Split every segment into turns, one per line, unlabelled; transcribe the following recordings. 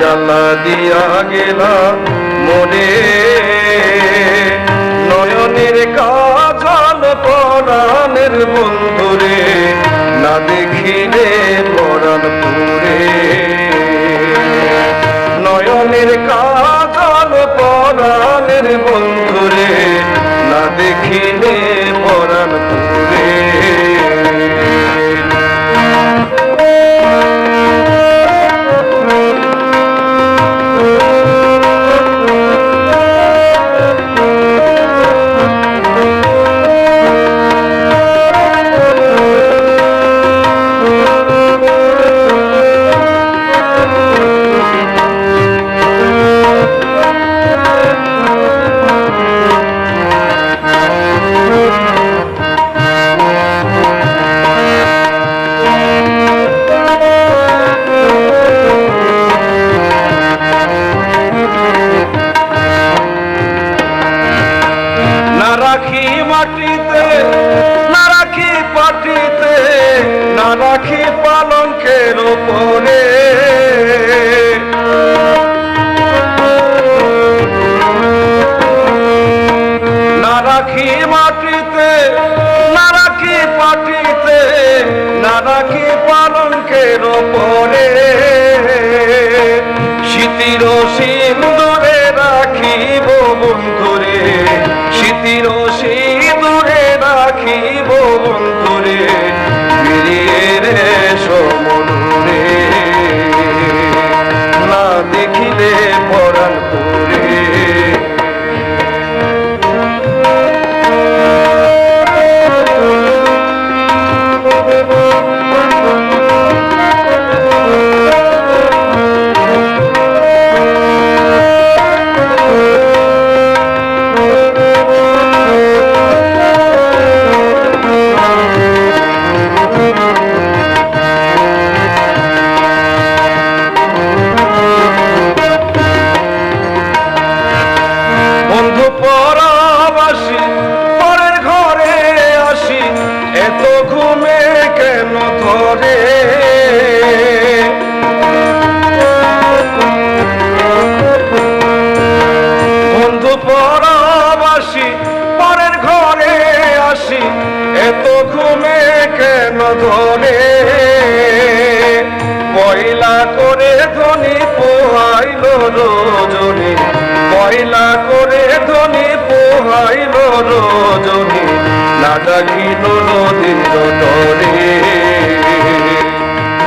জ্বালা দিয়া গেলা মনে। নয়নের কাজল পরাণের বন্ধুরে, না দেখিলে পরাণ পুরে। নয়নের কাজল পরাণের বন্ধুরে ওপরে না রাখি মাটিতে না রাখি পাটিতে না রাখি পালঙ্কের ওপরে। কেন ধরে পয়লা করে ধনি পোহাইল রজনী। পয়লা করে ধনী পোহাইল রজনী। না ডাকিল নদীর তরে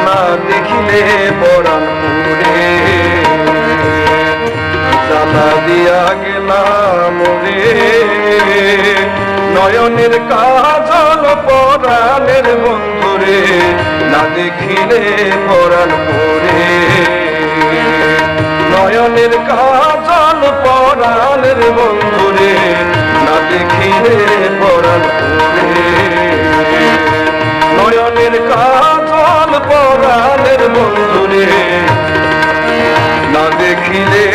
না দেখিলে পরাণ পুরে দিয়া গেলাম রে। নয়নের কাজল পরাণের বন্ধুরে, না দেখিলে পরাণ পরে। নয়নের কাজল পরাণের বন্ধুরে, না দেখিলে পরাণ পরে। নয়নের কাজল পরাণের বন্ধুরে, না দেখিলে